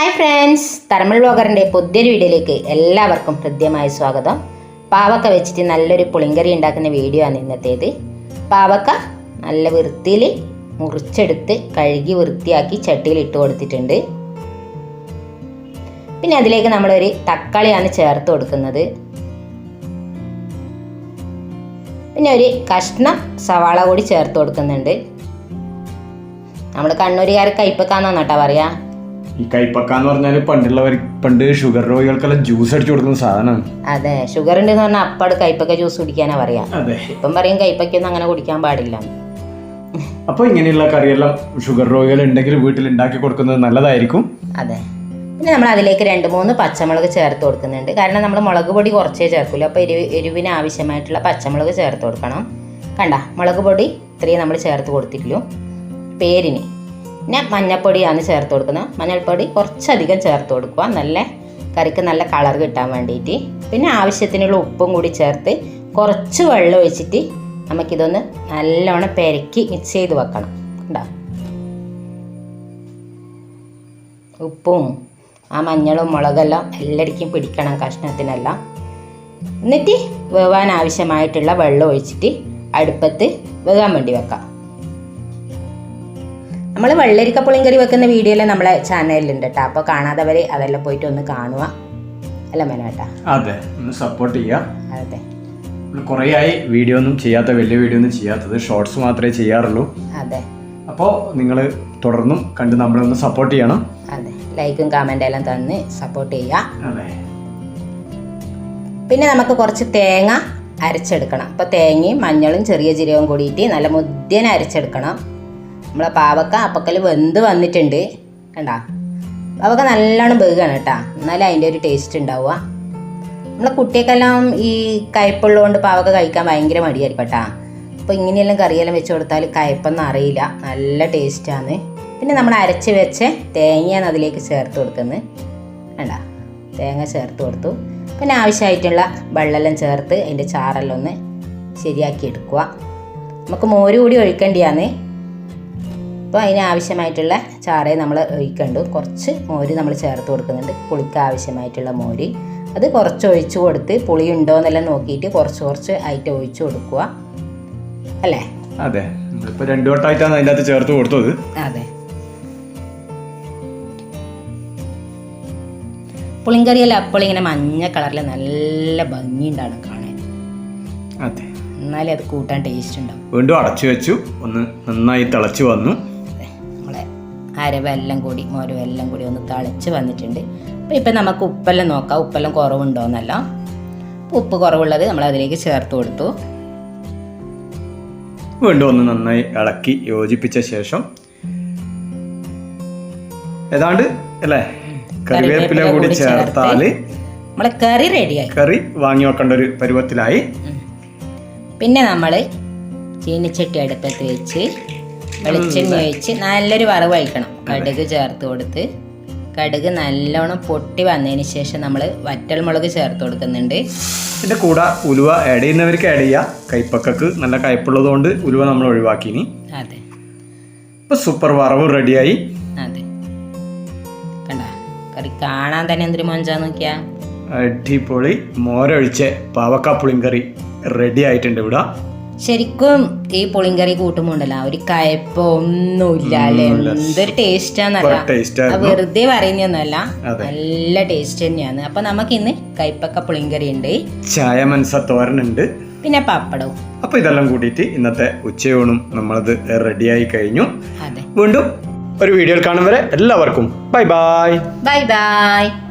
Hi friends തരമൽ ബ്ലോഗറിന്റെ പുതിയൊരു വീഡിയോയിലേക്ക് എല്ലാവർക്കും ഹൃദ്യമായ സ്വാഗതം. പാവക്ക വെച്ചിട്ട് നല്ലൊരു പുളിങ്കറി ഉണ്ടാക്കുന്ന വീഡിയോ ആണ് ഇന്നത്തേത്. പാവക്ക നല്ല വൃത്തിയിൽ മുറിച്ചെടുത്ത് കഴുകി വൃത്തിയാക്കി ചട്ടിയിൽ ഇട്ട് കൊടുത്തിട്ടുണ്ട്. പിന്നെ അതിലേക്ക് നമ്മളൊരു തക്കാളിയാണ് ചേർത്ത് കൊടുക്കുന്നത്. പിന്നെ ഒരു കഷ്ണം സവാള കൂടി ചേർത്ത് കൊടുക്കുന്നുണ്ട്. നമ്മൾ കണ്ണൂരുകാർക്ക് കയ്പക്കാന്നാണ് കേട്ടോ പറയാ. ഈ കൈപ്പക്ക എന്ന് പറഞ്ഞാൽ പണ്ടുള്ളവർ പണ്ട് ഷുഗർ രോഗികൾക്കെല്ലാം ജ്യൂസ് അടിച്ചു കൊടുക്കുന്ന സാധനമാണ് അതെ ഷുഗർ ഉണ്ടെന്ന് പറഞ്ഞാൽ അപ്പാട് കൈപ്പക്ക ജ്യൂസ് കുടിക്കാനാ പറയാ. അതെ. ഇപ്പം പറയും കൈപ്പക്കൊന്നും അങ്ങനെ കുടിക്കാൻ പാടില്ല. അപ്പൊ ഇങ്ങനെയുള്ള കറിയെല്ലാം ഷുഗർ രോഗികൾ ഉണ്ടെങ്കിൽ വീട്ടിൽ ഉണ്ടാക്കി കൊടുക്കുന്നത് നല്ലതായിരിക്കും. അതെ. പിന്നെ നമ്മൾ അതിലേക്ക് രണ്ട് മൂന്ന് പച്ചമുളക് ചേർത്ത് കൊടുക്കുന്നുണ്ട്. കാരണം നമ്മൾ മുളക് പൊടി കുറച്ചേ ചേർക്കില്ല അപ്പോൾ എരിവ് എരിവിന് ആവശ്യമായിട്ടുള്ള പച്ചമുളക് ചേർത്ത് കൊടുക്കണം. കണ്ട മുളക് പൊടി ഇത്രയും നമ്മൾ ചേർത്ത് കൊടുത്തിട്ടുള്ളൂ. പേരിന്. പിന്നെ മഞ്ഞൾപ്പൊടിയാണ് ചേർത്ത് കൊടുക്കുന്നത്. മഞ്ഞൾപ്പൊടി കുറച്ചധികം ചേർത്ത് കൊടുക്കുക. നല്ല കറിക്ക് നല്ല കളർ കിട്ടാൻ വേണ്ടിയിട്ട്. പിന്നെ ആവശ്യത്തിനുള്ള ഉപ്പും കൂടി ചേർത്ത് കുറച്ച് വെള്ളം ഒഴിച്ചിട്ട് നമുക്കിതൊന്ന് നല്ലോണം പെരക്കി മിക്സ് ചെയ്ത് വെക്കണം. കണ്ടോ? ഉപ്പും ആ മഞ്ഞളും മുളകെല്ലാം എല്ലടിക്കും പിടിക്കണം കഷ്ണത്തിനെല്ലാം. എന്നിട്ട് വേവാൻ ആവശ്യമായിട്ടുള്ള വെള്ളം ഒഴിച്ചിട്ട് അടുപ്പത്ത് വേകാൻ വേണ്ടി വെക്കാം. നമ്മൾ വെള്ളരിക്ക പുളിങ്കറി വെക്കുന്ന വീഡിയോയിൽ നമ്മളെ ചാനലിലുണ്ട് കേട്ടോ അപ്പോൾ കാണാത്തവർ അതെല്ലാം പോയിട്ട് ഒന്ന് കാണുക. അല്ല മേനേട്ടാ അതെ ഒന്ന് സപ്പോർട്ട് ചെയ്യുക അതെ. കുറേ ആയി വീഡിയോ ഒന്നും ചെയ്യാത്ത വലിയ വീഡിയോ ഒന്നും ചെയ്യാത്തത്. ഷോർട്സ് മാത്രമേ ചെയ്യാറുള്ളൂ. അതെ. അപ്പോൾ നിങ്ങൾ തുടർന്നും കണ്ട് നമ്മളെ ഒന്ന് സപ്പോർട്ട് ചെയ്യണം. അതെ. ലൈക്കും കമന്റ് എല്ലാം തന്ന് സപ്പോർട്ട് ചെയ്യുക അതെ. പിന്നെ നമുക്ക് കുറച്ച് തേങ്ങ അരച്ചെടുക്കണം. അപ്പോൾ തേങ്ങയും മഞ്ഞളും ചെറിയ ജീരകവും കൂടിയിട്ട് നല്ല മുദ്യനെ അരച്ചെടുക്കണം. നമ്മളെ പാവക്ക അപ്പക്കൽ വെന്ത് വന്നിട്ടുണ്ട്. കണ്ട? പാവക്ക നല്ലോണം വേഗമാണ് കേട്ടാ. എന്നാലേ അതിന്റെ ഒരു ടേസ്റ്റ് ഉണ്ടാവുക. നമ്മളെ കുട്ടിയൊക്കെല്ലാം ഈ കയ്പുള്ളതുകൊണ്ട് പാവക്ക കഴിക്കാൻ ഭയങ്കര മടിയായിരിക്കും കേട്ടാ. അപ്പോൾ ഇങ്ങനെയെല്ലാം കറിയെല്ലാം വെച്ച് കൊടുത്താൽ കയ്പൊന്നും അറിയില്ല. നല്ല ടേസ്റ്റാണ് പിന്നെ നമ്മൾ അരച്ച് വെച്ച് തേങ്ങയാണ് അതിലേക്ക് ചേർത്ത് കൊടുക്കുന്നത്. വേണ്ട തേങ്ങ ചേർത്ത് കൊടുത്തു. പിന്നെ ആവശ്യമായിട്ടുള്ള വെള്ളമെല്ലാം ചേർത്ത് അതിന്റെ ചാറെല്ലാം ഒന്ന് ശരിയാക്കി എടുക്കുക. നമുക്ക് മോര് കൂടി ഒഴിക്കേണ്ടിയാണ്. അപ്പോൾ അതിനാവശ്യമായിട്ടുള്ള ചാറേ നമ്മൾ ഒഴിക്കണ്ടു കുറച്ച് മോര് നമ്മൾ ചേർത്ത് കൊടുക്കുന്നുണ്ട്. പുളിക്ക് ആവശ്യമായിട്ടുള്ള മോര്. അത് കുറച്ച് ഒഴിച്ചു കൊടുത്ത് പുളി ഉണ്ടോ എന്നെല്ലാം നോക്കിയിട്ട് കുറച്ച് കുറച്ച് ആയിട്ട് ഒഴിച്ചു കൊടുക്കുക. അല്ലേ? അതെ. നമ്മളിപ്പോൾ രണ്ടു വട്ടമായിട്ടാണ് അതിന്റെ അകത്ത് ചേർത്ത് കൊടുത്തത്. അതെ. പുളിങ്കറിയല്ല അപ്പോൾ ഇങ്ങനെ മഞ്ഞ കളറിൽ നല്ല ഭംഗിയുണ്ടാണ് കാണാൻ. അതെ. എന്നാലേ അത് കൂട്ടാൻ ടേസ്റ്റ് ഉണ്ടാവും. വീണ്ടും അടച്ചു വെച്ചു. ഒന്ന് നന്നായി തിളച്ചു വന്നു. അരവെല്ലാം കൂടി മോരവെല്ലാം കൂടി ഒന്ന് തളിച്ച് വന്നിട്ടുണ്ട്. അപ്പോൾ ഇപ്പം നമുക്ക് ഉപ്പെല്ലാം നോക്കാം. ഉപ്പെല്ലാം കുറവുണ്ടോയെന്നല്ല ഉപ്പ് കുറവുള്ളത് നമ്മൾ അതിലേക്ക് ചേർത്ത് കൊടുത്തു. വീണ്ടും ഒന്ന് നന്നായി ഇളക്കി യോജിപ്പിച്ച ശേഷം ഏതാണ്ട് അല്ലേ? കറിവേപ്പില കൂടി ചേർത്താൽ നമ്മളെ കറി റെഡിയായി കറി വാങ്ങി വെക്കേണ്ട ഒരു പരുവത്തിലായി. പിന്നെ നമ്മൾ ചീനിച്ചട്ടി അടുപ്പത്ത് വെച്ച് വെളിച്ചെണ്ണ ഒഴിച്ച് നല്ലൊരു വറവ് വയ്ക്കണം കടുക് ചേർത്ത് കൊടുത്ത് കടുക് നല്ലോണം പൊട്ടി വന്നതിന് ശേഷം നമ്മൾ വറ്റൽമുളക് ചേർത്ത് കൊടുക്കുന്നുണ്ട്. ഇതിന്റെ കൂടെ ഉലുവ ആഡ് ചെയ്യുന്നവർക്ക് ആഡ് ചെയ്യാം. കൈപ്പക്കക്ക് നല്ല കയ്പുള്ളത് കൊണ്ട് ഉലുവ നമ്മൾ ഒഴിവാക്കിനി. അതെ. ഇപ്പൊ സൂപ്പർ വറവ് റെഡിയായി അതെ. കണ്ട? കറി കാണാൻ തന്നെ എന്തൊരു മൊഞ്ചാ നോക്കിയാ? അടിപൊളി മോരൊഴിച്ച് പാവക്ക പുളിങ്കറി റെഡി ആയിട്ടുണ്ട് ഇവിടെ. ശരിക്കും ഈ പുളിങ്കറി കൂട്ടുമ്പോ ഉണ്ടല്ലോ ഒരു കയപ്പോ ഒന്നുമില്ല അല്ലേ? എന്തൊരു ടേസ്റ്റാന്നല്ല. വെറുതെ പറയുന്നല്ല നല്ല ടേസ്റ്റ് തന്നെയാണ്. അപ്പൊ നമുക്ക് ഇന്ന് കൈപ്പക്ക പുളിങ്കറി ഉണ്ട്. ചായ മനസ്സ തോരനുണ്ട്. പിന്നെ പപ്പടവും. അപ്പൊ ഇതെല്ലാം കൂടിയിട്ട് ഇന്നത്തെ ഉച്ചയൂണും നമ്മളത് റെഡിയായി കഴിഞ്ഞു. അതെ. വീണ്ടും ഒരു വീഡിയോയിൽ കാണും വരെ എല്ലാവർക്കും ബൈ ബൈ. Bye bye.